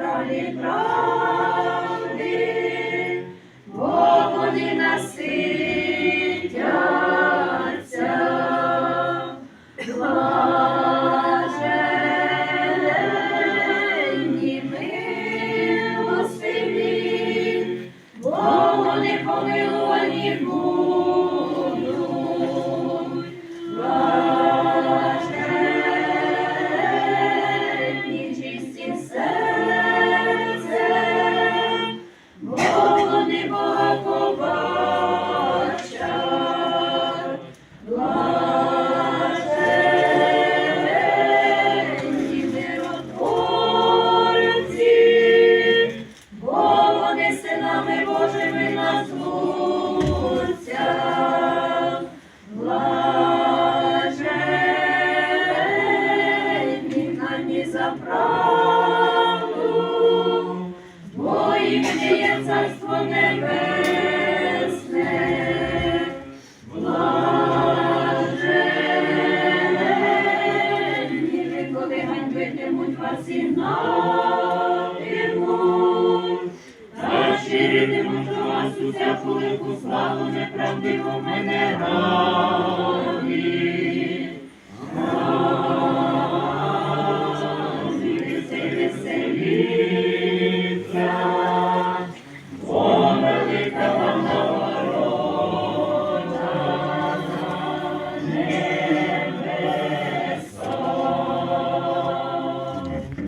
праві правди, бо вони наситяться, блаженні милостиві, бо вони помилувані будуть. царство небесне, блаженні ви, коли ганьбитимуть вас і натимуть, та щиритимуть до вас усяку велику славу, неправдиву мене рад.